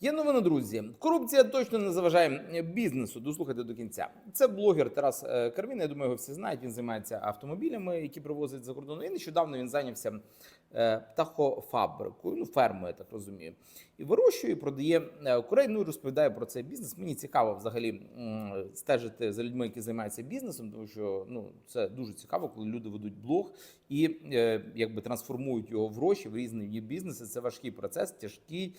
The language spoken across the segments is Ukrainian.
Є новина, друзі. Корупція точно не заважає бізнесу. Дослухайте до кінця. Це блогер Тарас е, Карвін. Я думаю, його всі знають. Він займається автомобілями, які привозить за кордону. І нещодавно він зайнявся е, птахофабрикою, ну фермою, так розумію. І вирощує, продає е, курей. Ну і розповідає про цей бізнес. Мені цікаво взагалі стежити за людьми, які займаються бізнесом, тому що ну це дуже цікаво, коли люди ведуть блог і якби трансформують його в гроші в різні бізнеси. Це важкий процес, тяжкий,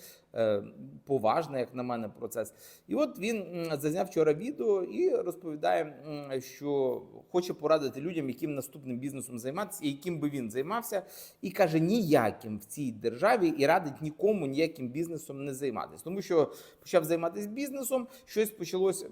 поважний, як на мене, процес. І от він зазняв вчора відео і розповідає, що хоче порадити людям, яким наступним бізнесом займатися, яким би він займався, і каже, ніяким в цій державі і радить нікому ніяким бізнесом не займатися, тому що почав займатися бізнесом, щось почалось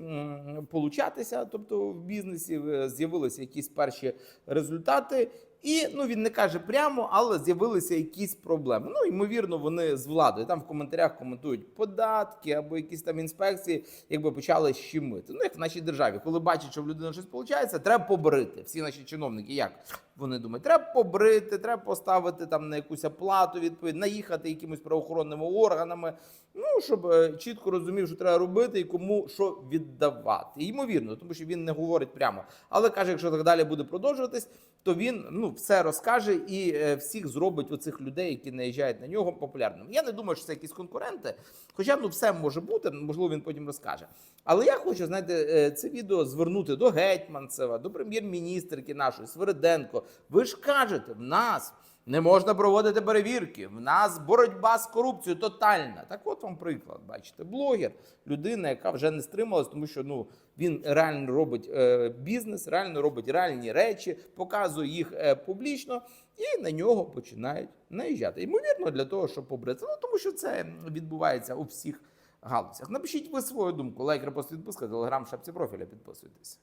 получатися, тобто в бізнесі з'явилися якісь перші результати. І ну він не каже прямо, але з'явилися якісь проблеми. Ну ймовірно, вони з владою там в коментарях коментують податки або якісь там інспекції, якби почали щемити. Ну як в нашій державі, коли бачать, що в людини щось виходить, треба побрити. Всі наші чиновники, як вони думають, треба побрити, треба поставити там на якусь оплату, відповідь, наїхати якимось правоохоронними органами. Ну щоб е, чітко розумів, що треба робити і кому що віддавати. І, ймовірно, тому що він не говорить прямо. Але каже, якщо так далі буде продовжуватись, то він ну все розкаже і е, всіх зробить оцих людей, які наїжджають на нього популярним. Я не думаю, що це якісь конкуренти, хоча ну все може бути, можливо, він потім розкаже. Але я хочу, знаєте, е, це відео звернути до Гетьманцева, до прем'єр-міністрки нашої Свириденко. Ви ж кажете, в нас. Не можна проводити перевірки. В нас боротьба з корупцією тотальна. Так, от вам приклад. Бачите, блогер, людина, яка вже не стрималась, тому що ну він реально робить е, бізнес, реально робить реальні речі, показує їх е, публічно, і на нього починають наїжджати. Ймовірно, для того, щоб побрити. Ну тому що це відбувається у всіх галузях. Напишіть ви свою думку. Лайк, репост, підписка, телеграм, шапці профіля. Підписуйтесь.